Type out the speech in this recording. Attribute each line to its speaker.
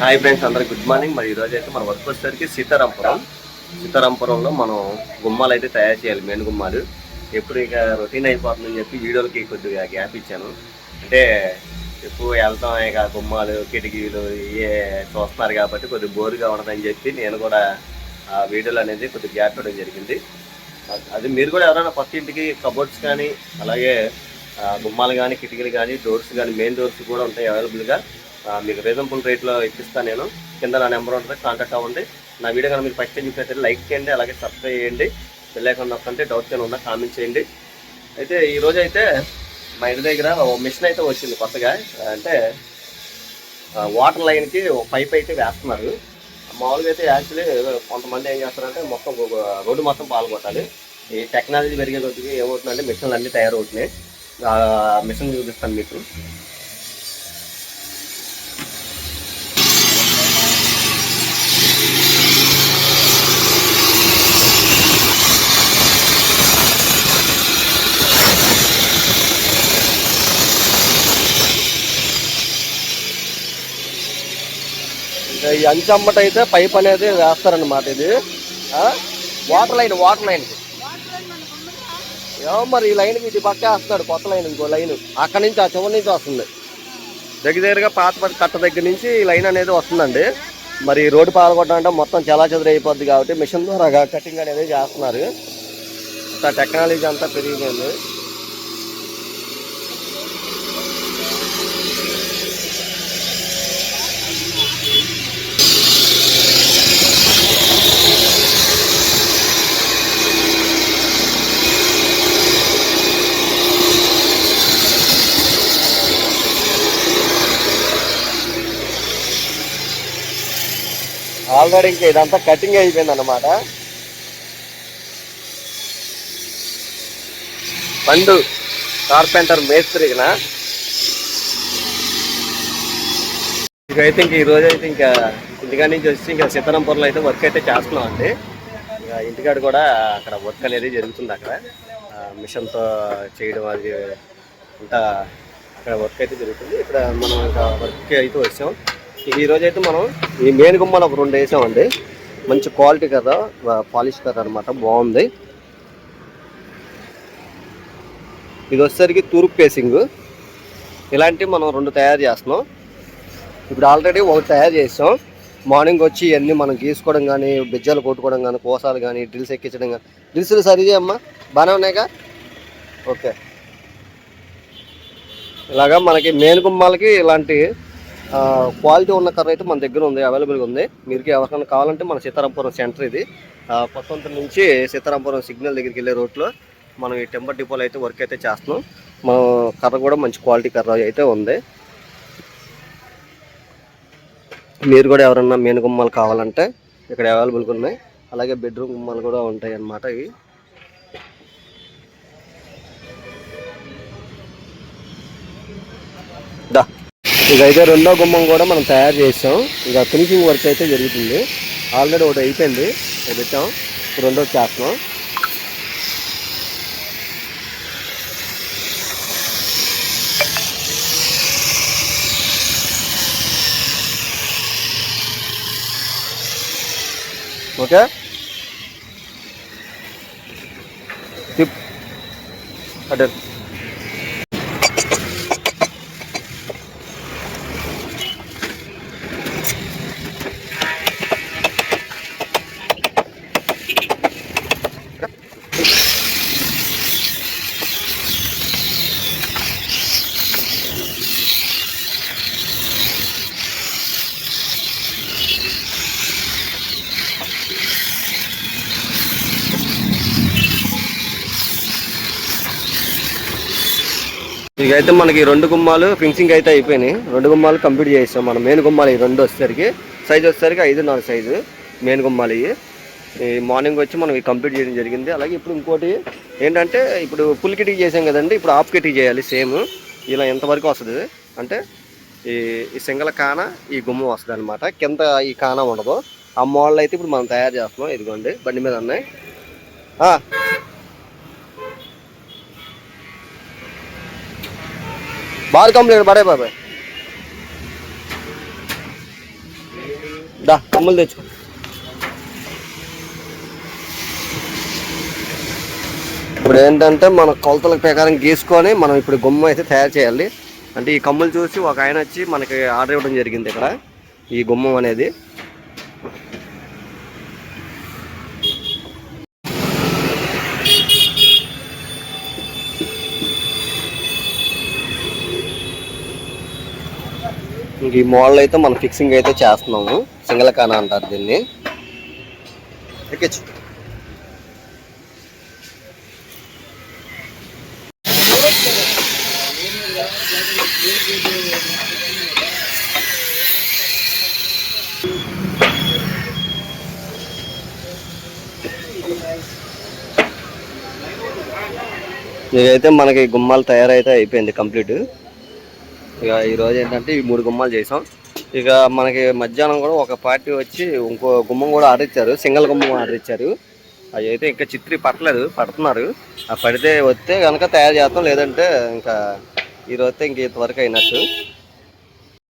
Speaker 1: Hi friends అందరికి good morning. మరి ఈరోజు అయితే మన వర్క్ వచ్చేసరికి సీతారాంపురం. సీతారాంపురంలో మనం గుమ్మాలు అయితే తయారు చేయాలి మెయిన్ గుమ్మాలు. ఎప్పుడు ఇక రొటీన్ అయిపోతుందని చెప్పి వీడియోలకి కొద్దిగా గ్యాప్ ఇచ్చాను. అంటే ఎక్కువ వెళ్తాం ఇక గుమ్మాలు కిటికీలు ఇవే చూస్తున్నారు కాబట్టి కొద్దిగా బోరుగా ఉండదని చెప్పి నేను కూడా ఆ వీడియోలు అనేది కొద్దిగా గ్యాప్ ఇవ్వడం జరిగింది. అది మీరు కూడా ఎవరైనా కొత్త ఇంటికి కబోర్డ్స్ కానీ అలాగే గుమ్మాలు కానీ కిటికీలు కానీ డోర్స్ కానీ మెయిన్ డోర్స్ కూడా ఉంటాయి అవైలబుల్గా. మీకు రీజనబుల్ రేట్లో ఇప్పిస్తాను నేను. కింద నా నెంబర్ ఉంటుంది కాంటాక్ట్ అవ్వండి. నా వీడియో కనుక మీరు ఫస్ట్ టైం చూసినట్లయితే లైక్ చేయండి అలాగే సబ్స్క్రైబ్ చేయండి. వెళ్ళకుండా వస్తుంటే డౌట్స్ ఏమైనా ఉందా కామెంట్ చేయండి. అయితే ఈరోజు అయితే మా ఇంటి దగ్గర ఓ మిషన్ అయితే వచ్చింది కొత్తగా. అంటే వాటర్ లైన్కి పైప్ అయితే వేస్తున్నారు. మామూలుగా అయితే యాక్చువల్లీ కొంతమంది ఏం చేస్తారంటే మొత్తం రోడ్డు మొత్తం పాల్గొట్టాలి. ఈ టెక్నాలజీ పెరిగే కొద్దిగా ఏమవుతుందంటే మిషన్లు అన్నీ తయారవుతున్నాయి. మిషన్ చూపిస్తాను మీకు. ఈ అంచమ్మట అయితే పైప్ అనేది వేస్తారనమాట ఇది. వాటర్ లైన్ వాటర్ లైన్ ఏమో మరి ఈ లైన్కి ఇటు పక్క వేస్తున్నాడు కొత్త లైన్ ఇంకో లైన్ అక్కడి నుంచి ఆ చివరి నుంచి వస్తుంది. దగ్గర దగ్గరగా పాతపడి కట్ట దగ్గర నుంచి ఈ లైన్ అనేది వస్తుందండి. మరి రోడ్డు పాల్గొట్టడం అంటే మొత్తం చాలా చెదరు అయిపోద్ది కాబట్టి మిషన్ ద్వారా కటింగ్ అనేది చేస్తున్నారు. టెక్నాలజీ అంతా పెరిగిపోయింది. ఆల్రెడీ ఇంకా ఇదంతా కటింగ్ అయిపోయింది అనమాట పండు కార్పెంటర్ మేస్త్రిగిన ఇకైతే ఇంక ఈ అయితే ఇంకా ఇంటికాడ నుంచి వచ్చి ఇంకా సీతారాంపూర్లో అయితే వర్క్ అయితే చేస్తున్నాం అండి ఇంకా ఇంటికాడ కూడా అక్కడ వర్క్ అనేది జరుగుతుంది అక్కడ. మిషన్తో చేయడం అది అంతా అక్కడ వర్క్ అయితే జరుగుతుంది. ఇక్కడ మనం ఇంకా వర్క్ అయితే వచ్చాం. ఈరోజు అయితే మనం ఈ మెయిన్ గుమ్మలు ఒక రెండు వేసామండి. మంచి క్వాలిటీ కదా పాలిష్ కదా అనమాట బాగుంది. ఇది వచ్చేసరికి తూర్పు పేసింగ్ ఇలాంటివి మనం రెండు తయారు చేస్తున్నాం. ఇప్పుడు ఆల్రెడీ ఒకటి తయారు చేసాం. మార్నింగ్ వచ్చి ఇవన్నీ మనం గీసుకోవడం కానీ బిజ్జాలు కొట్టుకోవడం కానీ కోసాలు కానీ డ్రిల్స్ ఎక్కించడం కానీ డ్రిల్స్లు సరిగా అమ్మా బాగానే ఉన్నాయిగా? ఓకే. ఇలాగా మనకి మేనుగుమ్మాలకి గుమ్మాలకి ఇలాంటి క్వాలిటీ ఉన్న కర్ర అయితే మన దగ్గర ఉంది అవైలబుల్గా ఉంది. మీరు ఎవరికైనా కావాలంటే మన సీతారాంపురం సెంటర్ ఇది. ఆ, కొత్త నుంచి సీతారాంపురం సిగ్నల్ దగ్గరికి వెళ్ళే రోడ్లో మనం ఈ టెంపర్ డిపోలో అయితే వర్క్ అయితే చేస్తున్నాం. మన కర్ర కూడా మంచి క్వాలిటీ కర్ర అయితే ఉంది. మీరు కూడా ఎవరన్నా మేను గుమ్మాలు కావాలంటే ఇక్కడ అవైలబుల్గా ఉన్నాయి. అలాగే బెడ్రూమ్ గుమ్మాలు కూడా ఉంటాయి అన్నమాట ఇవి. ఇదైతే రెండో గుమ్మం కూడా మనం తయారు చేసాం. ఇక ఫినిషింగ్ వర్క్ అయితే జరుగుతుంది. ఆల్రెడీ ఒకటి అయిపోయింది. పెట్టాం. ఇప్పుడు రెండో చేస్తున్నాం. ఓకే? తిప్ ఇకైతే మనకి రెండు గుమ్మాలు ఫినిషింగ్ అయితే అయిపోయినాయి. రెండు గుమ్మాలు కంప్లీట్ చేసాం మన. మెయిన్ గుమ్మాలు ఈ రెండు వచ్చేసరికి. సైజ్ వచ్చేసరికి ఐదు నాలుగు సైజు మెయిన్ గుమ్మాలు ఇవి. ఈ మార్నింగ్ వచ్చి మనం కంప్లీట్ చేయడం జరిగింది. అలాగే ఇప్పుడు ఇంకోటి ఏంటంటే ఇప్పుడు ఫుల్ కిటికీ చేసాం కదండి. ఇప్పుడు హాఫ్ కిటికీ చేయాలి సేమ్ ఇలా ఎంతవరకు వస్తుంది? అంటే ఈ ఈ సింగల కాన ఈ గుమ్మ వస్తుంది అనమాట కింద ఈ కాన ఉండదు. ఆ మోడల్ అయితే ఇప్పుడు మనం తయారు చేస్తున్నాం. ఇదిగోండి బండి మీద ఉన్నాయి. ఆ, బార్ కంప్లీట్ పడే दा कम्बल दे ఇప్పుడు ఏంటంటే మన కొలతల ప్రకారం గీసుకొని మనం ఇప్పుడు గుమ్మ అయితే తయారు చేయాలి. అంటే ఈ కమ్ములు చూసి ఒక ఆయన వచ్చి మనకి ఆర్డర్ ఇవ్వడం జరిగింది ఇక్కడ. ఈ గుమ్మం అనేది. ఈ మోడల్ అయితే మనం ఫిక్సింగ్ అయితే చేస్తున్నాము. సింగల్ కానా అంటారు దీన్ని. ఎక్కించు ఇదైతే మనకి గుమ్మాలు తయారైతే అయిపోయింది కంప్లీట్. ఇక ఈరోజు ఏంటంటే ఈ మూడు గుమ్మాలు చేసాం. ఇక మనకి మధ్యాహ్నం కూడా ఒక పార్టీ వచ్చి ఇంకో గుమ్మం కూడా ఆర్డర్ ఇచ్చారు. సింగిల్ గుమ్మం ఆర్డర్ ఇచ్చారు. అవి అయితే ఇంకా చిత్రి పట్టలేదు పడుతున్నారు. ఆ పడితే వస్తే కనుక తయారు చేస్తాం లేదంటే ఇంకా ఈరోజు ఇంక ఇంతవరకు అయినట్టు.